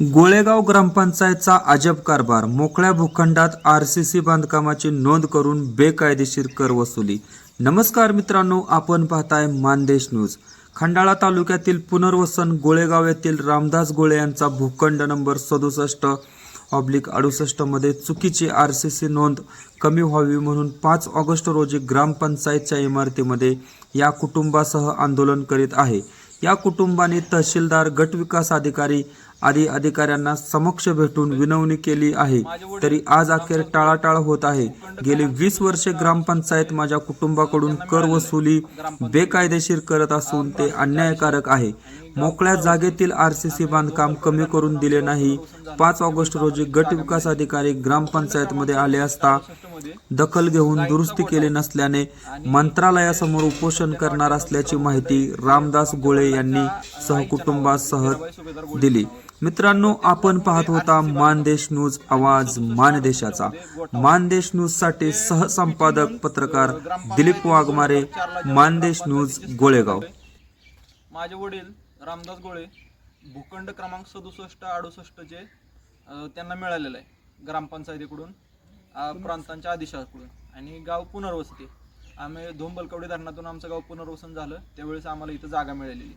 गोळेगाव ग्रामपंचायतचा अजब कारभार मोकळ्या भूखंडात आर सी सी बांधकामाची नोंद करून बेकायदेशीर कर वसुली. नमस्कार मित्रांनो आपण पाहताय मानदेश न्यूज. खंडाळा तालुक्यातील पुनर्वसन गोळेगाव येथील रामदास गोळे यांचा भूखंड नंबर सदुसष्ट ऑब्लिक अडुसष्टमध्ये चुकीची आर सी सी नोंद कमी व्हावी म्हणून पाच ऑगस्ट रोजी ग्रामपंचायतच्या इमारतीमध्ये या कुटुंबासह आंदोलन करीत आहे. या कुटुंबाने तहसीलदार गटविकास अधिकारी आदी अधिकाऱ्यांना समक्ष भेटून विनवणी केली आहे. तरी आज अखेर टाळाटाळ होत आहे. गेली वीस वर्षे ग्रामपंचायत माझ्या कुटुंबाकडून कर वसुली बेकायदेशीर करत असून ते अन्यायकारक आहे. मोकळ्या जागेतील आर सी सी बांधकाम कमी करून दिले नाही. पाच ऑगस्ट रोजी गट विकास अधिकारी ग्रामपंचायतमध्ये आले असता दखल घेऊन दुरुस्ती केली नसल्याने मंत्रालयासमोर उपोषण करणार असल्याची माहिती रामदास गोळे यांनी सहकुटुंबासह दिली. मित्रांनो आपण पाहत होता मानदेश न्यूज आवाज मानदेशाचा मानदेश न्यूजसाठी सहसंपादक पत्रकार दिलीप वाघमारे मानदेश न्यूज गोळेगाव. माझे वडील रामदास गोळे भूखंड क्रमांक सदुसष्ट अडुसष्टचे जे त्यांना मिळालेलं आहे ग्रामपंचायतीकडून प्रांतांच्या आदेशाकडून. आणि गाव पुनर्वसती. आम्ही धोंबलकवडी धरणातून आमचं गाव पुनर्वसन झालं. त्यावेळेस आम्हाला इथं जागा मिळालेली.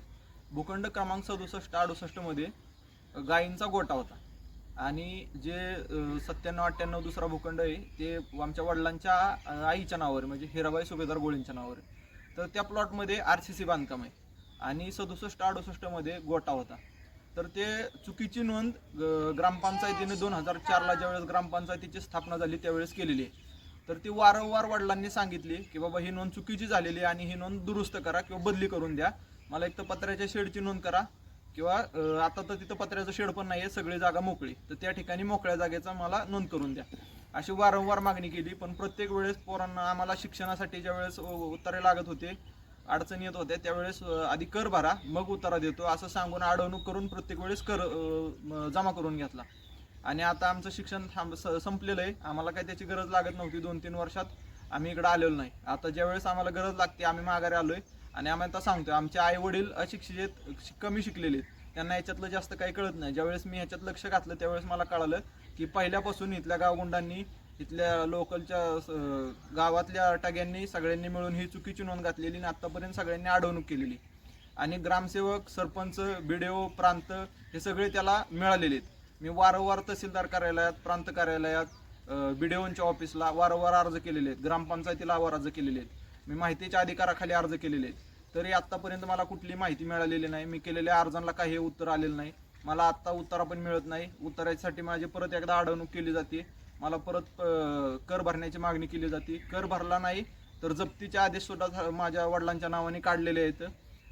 भूखंड क्रमांक सदुसष्ट अडुसष्टमध्ये गायींचा गोटा होता. आणि जे सत्त्याण्णव अठ्ठ्याण्णव दुसरा भूखंड आहे ते आमच्या वडिलांच्या आईच्या नावावर म्हणजे हिराबाई सुभेदार गोळींच्या नावावर. तर त्या प्लॉटमध्ये आर सी सी बांधकाम आहे. आणि सदुसष्ट अडुसष्टमध्ये गोटा होता. तर ते चुकीची नोंद ग्रामपंचायतीने दोन हजार चारला ज्यावेळेस ग्रामपंचायतीची स्थापना झाली त्यावेळेस केलेली आहे. तर ती वारंवार वडिलांनी सांगितली की बाबा ही नोंद चुकीची झालेली आहे आणि ही नोंद दुरुस्त करा किंवा बदली करून द्या. मला एक तर पत्र्याच्या शेडची नोंद करा किंवा आता तर तिथं पत्र्याचं शेड पण नाही आहे सगळी जागा मोकळी. तर त्या ठिकाणी मोकळ्या जागेचा मला नोंद करून द्या. अशी वारंवार मागणी केली पण प्रत्येक वेळेस पोरांना आम्हाला शिक्षणासाठी ज्या वेळेस उत्तरे लागत होते अडचणी येत होत्या त्यावेळेस आधी कर भरा मग उतारा देतो असं सांगून अडवणूक करून प्रत्येक वेळेस कर जमा करून घेतला. आणि आता आमचं शिक्षण थांब स- संपलेलं आहे. आम्हाला काही त्याची गरज लागत नव्हती दोन तीन वर्षात. आम्ही इकडे आलेलो नाही. आता ज्यावेळेस आम्हाला गरज लागते आम्ही माघारी आलोय. आणि आम्ही आता सांगतोय आमचे आई वडील अशिक्षित आहेत, कमी शिकलेले आहेत. त्यांना याच्यातलं जास्त काही कळत नाही. ज्यावेळेस मी ह्याच्यात लक्ष घातलं त्यावेळेस मला कळालं की पहिल्यापासून इथल्या गावगुंडांनी इथल्या लोकलच्या स गावातल्या टग्यांनी सगळ्यांनी मिळून ही चुकीची नोंद घातलेली आणि आतापर्यंत सगळ्यांनी अडवणूक केलेली. आणि ग्रामसेवक सरपंच बीडीओ प्रांत हे सगळे त्याला मिळालेले आहेत मी वारंवार तहसीलदार कार्यालयात प्रांत कार्यालयात बीडीओच्या ऑफिसला वारंवार अर्ज केलेले आहेत ग्रामपंचायतीला अर्ज केलेले आहेत मी माहितीच्या अधिकाराखाली अर्ज केलेले आहेत तरी आत्तापर्यंत मला कुठली माहिती मिळालेली नाही. मी केलेल्या अर्जांना काही उत्तर आलेलं नाही. मला आत्ता उत्तरा पण मिळत नाही. उत्तरासाठी माझी परत एकदा अडवणूक केली जाते. मला परत कर भरण्याची मागणी केली जाते. कर भरला नाही तर जप्तीचे आदेश सुद्धा माझ्या वडिलांच्या नावाने काढलेले आहेत.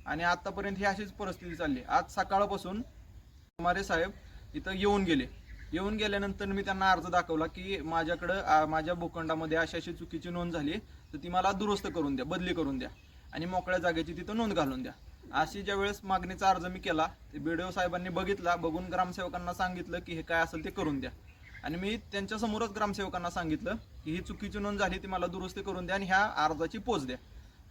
आणि आतापर्यंत ही अशीच परिस्थिती चालली. आज सकाळपासून कुमारे साहेब इथं येऊन गेले. येऊन गेल्यानंतर मी त्यांना अर्ज दाखवला की माझ्याकडं आ, माझ्या भूखंडामध्ये अशी अशी चुकीची नोंद झाली तर ती मला दुरुस्त करून द्या बदली करून द्या. आणि मोकळ्या जागेची तिथं नोंद घालून द्या. अशी ज्या वेळेस मागणीचा अर्ज मी केला ते बीडीओ साहेबांनी बघितला बघून ग्रामसेवकांना सांगितलं की हे काय असेल ते करून द्या. आणि मी त्यांच्या समोरच ग्रामसेवकांना सांगितलं की ही चुकीची नोंद झाली ती मला दुरुस्ती करून द्या आणि ह्या अर्जाची पोच द्या.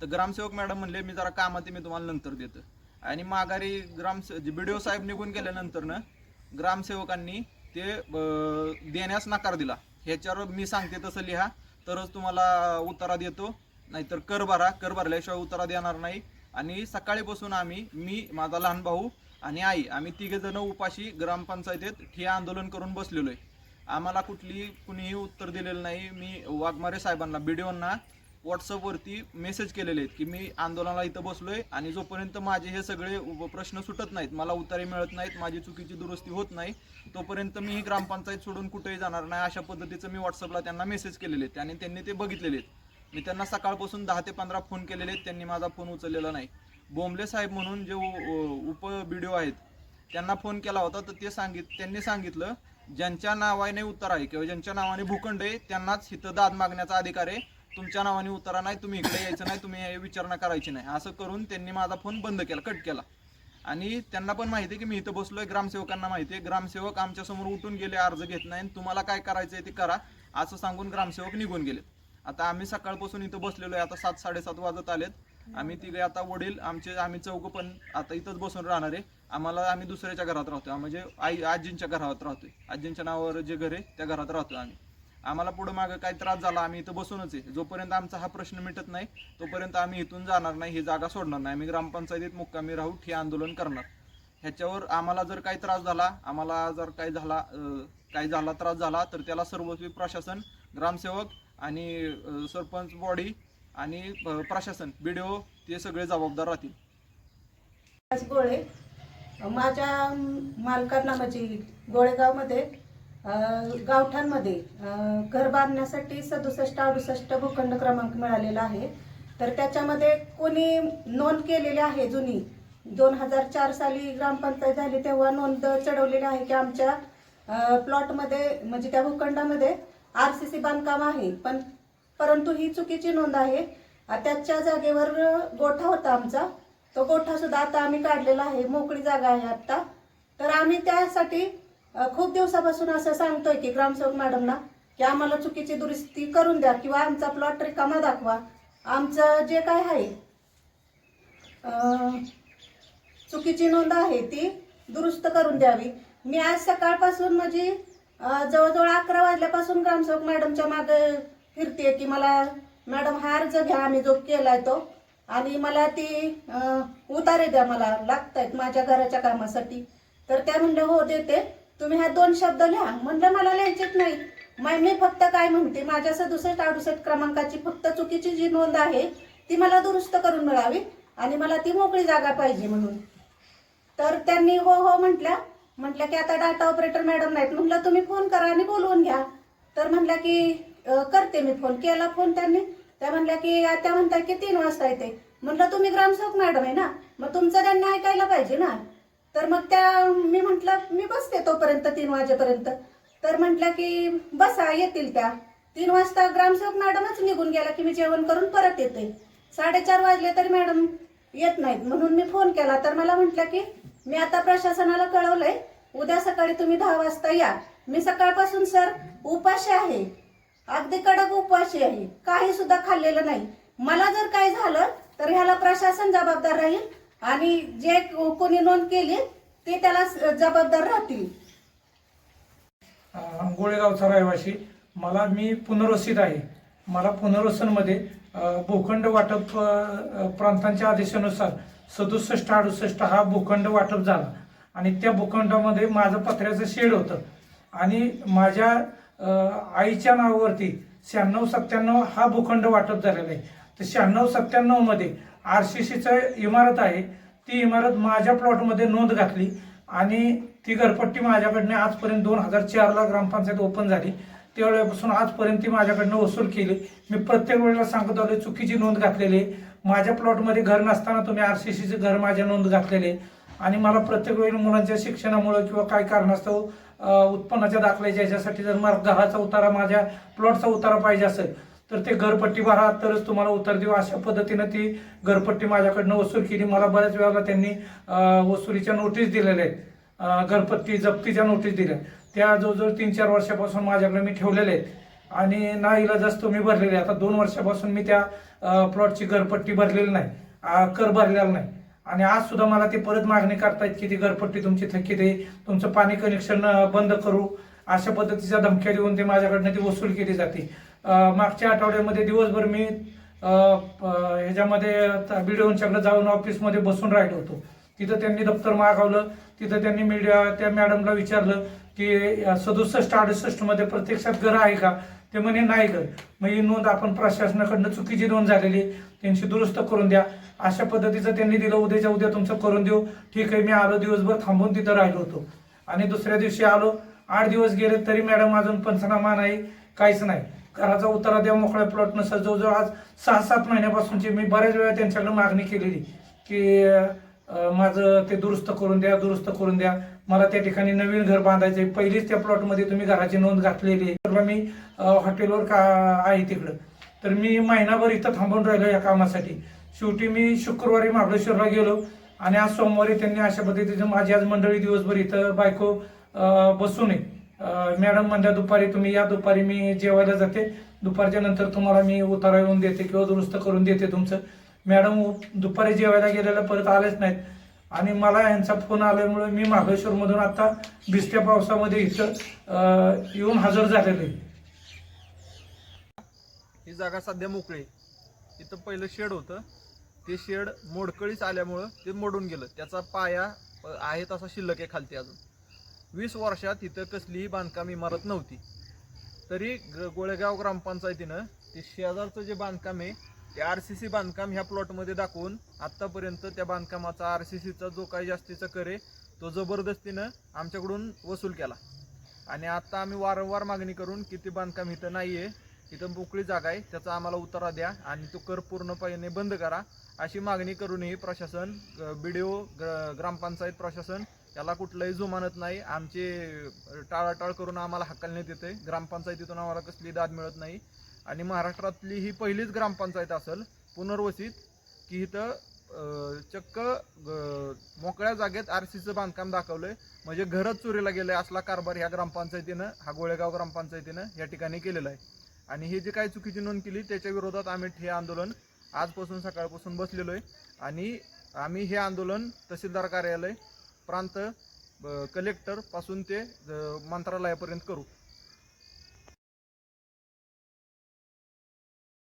तर ग्रामसेवक मॅडम म्हणले मी जरा कामात मी तुम्हाला नंतर देतो. आणि माघारी ग्राम ओ साहेब निघून गेल्यानंतर ना ग्रामसेवकांनी ते देण्यास नकार दिला. ह्याच्यावर मी सांगते तसं लिहा. तरच तुम्हाला उतारा देतो. नाहीतर कर भरा. कर भरल्याशिवाय उतारा देणार नाही. आणि सकाळीपासून आम्ही मी माझा लहान भाऊ आणि आई आम्ही तिघे जण उपाशी ग्रामपंचायतीत ठिया आंदोलन करून बसलेलो आहे. आम्हाला कुठली कुणीही उत्तर दिलेलं नाही. मी वाघमारे साहेबांना बीडीओंना व्हॉट्सअपवरती मेसेज केलेले आहेत की मी आंदोलनाला इथं बसलो आहे आणि जोपर्यंत माझे हे सगळे उप- प्रश्न सुटत नाहीत मला उत्तरे मिळत नाहीत माझी चुकीची दुरुस्ती होत नाही तोपर्यंत मी ही ग्रामपंचायत सोडून कुठेही जाणार नाही अशा पद्धतीचं मी व्हॉट्सअपला त्यांना मेसेज केलेले आहेत आणि त्यांनी ते बघितलेले आहेत. मी त्यांना सकाळपासून दहा ते पंधरा फोन केलेले आहेत त्यांनी माझा फोन उचललेला नाही. बोंबले साहेब म्हणून जे उप बी आहेत त्यांना फोन केला होता तर ते सांगित त्यांनी सांगितलं ज्यांच्या नावाने उत्तर आहे किंवा ज्यांच्या नावाने भूखंड आहे त्यांनाच हिथं दाद मागण्याचा अधिकार आहे. तुमच्या नावाने उतारा नाही तुम्ही इकडे यायचं नाही तुम्ही विचारणा करायची नाही. असं करून त्यांनी माझा फोन बंद केला कट केला. आणि त्यांना पण माहिती आहे की मी इथं बसलोय ग्रामसेवकांना माहिती आहे. ग्रामसेवक आमच्यासमोर उठून गेले अर्ज घेत नाही आणि तुम्हाला काय करायचं आहे ते करा असं सांगून ग्रामसेवक निघून गेले आता आम्ही सकाळपासून इथं बसलेलो आहे आता सात साडेसात वाजत आलेत. आम्ही तिघे आता वडील आमचे आम्ही चौकं पण आता इथंच बसून राहणार आहे. आम्हाला आम्ही दुसऱ्याच्या घरात राहतोय. म्हणजे आई आजींच्या घरात राहतोय. आजींच्या नावावर जे घर आहे त्या घरात राहतोय आम्ही. आम्हाला पुढे मागं काही त्रास झाला आम्ही इथं बसूनच आहे. जोपर्यंत आमचा हा प्रश्न मिटत नाही तोपर्यंत आम्ही इथून जाणार नाही ही जागा सोडणार नाही. आम्ही ग्रामपंचायतीत मुक्कामी राहू हे आंदोलन करणार. ह्याच्यावर आम्हाला जर काही त्रास झाला आम्हाला जर काही झाला काय काही झाला त्रास झाला तर त्याला सर्वस्वी प्रशासन ग्रामसेवक आणि सरपंच बॉडी आणि प्रशासन बी ते सगळे जबाबदार राहतील. गोळे माझ्या मालकांना नावाची गोळेगावमध्ये गावठांमध्ये गावठाणमध्ये घर बांधण्यासाठी सदुसष्ट अडुसष्ट भूखंड क्रमांक मिळालेला आहे. तर त्याच्यामध्ये कोणी नोंद केलेली आहे जुनी? दोन हजार चार साली ग्रामपंचायत झाली तेव्हा नोंद चढवलेली आहे की आमच्या प्लॉटमध्ये म्हणजे त्या भूखंडामध्ये आर सी सी बांधकाम आहे. पण परंतु ही चुकीची नोंद आहे. त्याच्या जागेवर गोठा होता आमचा. तो गोठा सुद्धा आता आम्ही काढलेला आहे. मोकळी जागा आहे आत्ता. तर आम्ही त्यासाठी खूप दिवसापासून असं सांगतोय की ग्रामसेवक मॅडमना की आम्हाला चुकीची दुरुस्ती करून द्या किंवा आमचा प्लॉट रिकामा दाखवा. आमचं जे काय आहे चुकीची नोंद आहे ती दुरुस्त करून द्यावी. मी आज सकाळपासून म्हणजे जवळजवळ अकरा वाजल्यापासून ग्रामसेवक मॅडमच्या मागे फिरते की मला मॅडम हा अर्ज घ्या आम्ही जो केलाय तो. आणि मला ती उतारे द्या मला लागतायत माझ्या घराच्या कामासाठी. तर त्या म्हणल्या हो देते. तुम्ही ह्या दोन शब्द लिहा. म्हणलं मला लिहायचेच नाही. मग मी फक्त काय म्हणते माझ्या सदुसष्ट अडुसष्ट क्रमांकाची फक्त चुकीची जी नोंद आहे ती मला दुरुस्त करून मिळावी आणि मला ती मोकळी जागा पाहिजे म्हणून. तर त्यांनी हो हो म्हटल्या. म्हटलं की आता डाटा ऑपरेटर मॅडम नाहीत. म्हटलं तुम्ही फोन करा आणि बोलवून घ्या. तर म्हटलं की करते मी फोन केला फोन त्यांनी. त्या म्हणल्या की त्या म्हणतात की तीन वाजता येते. म्हटलं तुम्ही ग्रामसेवक मॅडम आहे ना? मग तुमचं त्यांनी ऐकायला पाहिजे ना? तर मग त्या मी म्हटलं मी बसते तोपर्यंत तीन वाजेपर्यंत. तर म्हटलं की बसा येतील त्या. तीन वाजता ग्रामसेवक मॅडमच निघून गेला की मी जेवण करून परत येते. साडेचार वाजले तरी मॅडम येत नाहीत. म्हणून मी फोन केला. तर मला म्हटलं की मी आता प्रशासनाला कळवलंय उद्या सकाळी तुम्ही दहा वाजता या. मी सकाळपासून सर उपाशी आहे. अगदी कडक उपवाशी आहे. काही सुद्धा खाल्लेलं नाही. मला जर काय झालं तर ह्याला प्रशासन जबाबदार राहील आणि जे कोणी नोंद केली ते त्याला जबाबदार राहतील. गोळेगावचा रहिवाशी मला मी पुनर्वसित आहे. मला पुनर्वसनमध्ये भूखंड वाटप प्रांतांच्या आदेशानुसार सदुसष्ट अडुसष्ट हा भूखंड वाटप झाला. आणि त्या भूखंडामध्ये माझं पत्र्याचं शेड होतं. आणि माझ्या आईच्या नावावरती शहाण्णव सत्त्याण्णव हा भूखंड वाटप झालेला आहे. तर शहाण्णव सत्त्याण्णवमध्ये आर सी सीचं इमारत आहे. ती इमारत माझ्या प्लॉटमध्ये नोंद घातली आणि ती घरपट्टी माझ्याकडनं आजपर्यंत दोन हजार चारला ग्रामपंचायत ओपन झाली. त्यावेळेपासून आजपर्यंत ती माझ्याकडनं वसूल केली. मी प्रत्येक वेळेला सांगत आलो चुकीची नोंद घातलेली आहे. माझ्या प्लॉटमध्ये घर नसताना तुम्ही आर सी सीचं घर माझ्या नोंद घातलेले आहे. आणि मला प्रत्येक वेळी मुलांच्या शिक्षणामुळे किंवा काय कारणास्तव उत्पन्नाच्या दाखल्याच्या याच्यासाठी जर मला घराचा उतारा माझ्या प्लॉटचा उतारा पाहिजे असेल तर ते घरपट्टी भरा. तरच तुम्हाला उत्तर देऊ. अशा पद्धतीनं ती घरपट्टी माझ्याकडनं वसूल केली. मला बऱ्याच वेळेला त्यांनी वसुलीच्या नोटीस दिलेल्या आहेत. घरपट्टी जप्तीच्या नोटीस दिल्या. त्या जवळजवळ तीन चार वर्षापासून माझ्याकडे मी ठेवलेल्या आहेत. आणि ना इलाजच तुम्ही भरलेले आता दोन वर्षापासून मी त्या प्लॉटची घरपट्टी भरलेली नाही. कर भरलेला नाही. आणि आज सुद्धा मला ते परत मागणी करतायत की ती घरपट्टी तुमची थकीत आहे तुमचं पाणी कनेक्शन बंद करू. अशा पद्धतीच्या धमक्या देऊन ते माझ्याकडनं ती वसूल केली जाते. मागच्या आठवड्यामध्ये दिवसभर मी प- ह्याच्यामध्ये बीडीओंच्याकडे जाऊन ऑफिसमध्ये बसून राहिलो होतो. तिथं त्यांनी दप्तर मागवलं तिथं त्यांनी मीडिया त्या मॅडमला विचारलं की सदुसष्ट अडुसष्टमध्ये प्रत्यक्षात घर आहे का? ते म्हणे नाही घर. मग ही नोंद आपण प्रशासनाकडनं चुकीची नोंद झालेली आहे, त्यांची दुरुस्त करून द्या. अशा पद्धतीचं त्यांनी दिलं. उद्याच्या उद्या तुमचं करून देऊ. ठीक आहे मी आलो दिवसभर थांबून तिथं राहिलो होतो. आणि दुसऱ्या दिवशी आलो. आठ दिवस गेले तरी मॅडम अजून पंचनामा नाही काहीच नाही. घराचा उतारा द्या मोकळ्या प्लॉट नसेल. जवळजवळ आज सहा सात महिन्यापासूनची मी बऱ्याच वेळा त्यांच्याकडे मागणी केलेली की माझं ते दुरुस्त करून द्या दुरुस्त करून द्या. मला त्या ठिकाणी नवीन घर बांधायचंय. पहिलीच त्या प्लॉटमध्ये तुम्ही घराची नोंद घातलेली आहे. तर मी हॉटेलवर का आहे तिकडं. तर मी महिनाभर इथं थांबून राहिलो या कामासाठी. शेवटी मी शुक्रवारी महाबळेश्वरला गेलो आणि आज सोमवारी त्यांनी अशा पद्धतीचं माझी आज मंडळी दिवसभर इथं बायको बसू बसून आहे. मॅडम म्हणल्या दुपारी तुम्ही या दुपारी मी जेवायला जाते. दुपारच्या नंतर तुम्हाला मी उतारा येऊन देते किंवा दुरुस्त करून देते तुमचं. मॅडम दुपारी जेवायला गेलेल्या परत आलेच नाहीत. आणि मला यांचा फोन आल्यामुळे मी महाबळेश्वरमधून आता भिजत्या पावसामध्ये इथं येऊन हजर झालेले आहे. ही जागा सध्या मोकळी आहे. इथं पहिलं शेड होतं. ते शेड मोडकळीच आल्यामुळं ते मोडून गेलं. त्याचा पाया आहे तसा शिल्लक आहे खालती अजून. वीस वर्षात इथं कसलीही बांधकाम इमारत नव्हती. तरी ग- गोळेगाव ग्रामपंचायतीनं ते शेजारचं जे बांधकाम आहे ते आर सी सी बांधकाम ह्या प्लॉटमध्ये दाखवून आत्तापर्यंत त्या बांधकामाचा आर सी सीचा जो काही जास्तीचा कर आहे तो जबरदस्तीनं आमच्याकडून वसूल केला. आणि आत्ता आम्ही वारंवार मागणी करून की ते बांधकाम इथं नाही आहे इथं मोकळी जागा आहे त्याचा आम्हाला उतारा द्या आणि तो कर पूर्णपणे बंद करा अशी मागणी करूनही प्रशासन बी डी ओ ग्रामपंचायत प्रशासन याला कुठलंही जुमानत नाही. आमचे टाळाटाळ करून आम्हाला हकलण्यात येते ग्रामपंचायतीतून आम्हाला कसली दाद मिळत नाही. आणि महाराष्ट्रातली ही पहिलीच ग्रामपंचायत असेल पुनर्वसित की इथं चक्क मोकळ्या जागेत आर सीचं बांधकाम दाखवलंय. म्हणजे घरच चोरीला गेलं आहे असला कारभार ह्या ग्रामपंचायतीनं हा गोळेगाव ग्रामपंचायतीनं या ठिकाणी केलेला आहे. आणि ही जी काही चुकीची नोंद केली त्याच्या विरोधात आम्ही हे आंदोलन आजपासून सकाळपासून बसलेलो आहे. आणि आम्ही हे आंदोलन तहसीलदार कार्यालय प्रांत कलेक्टरपासून ते मंत्रालयापर्यंत करू.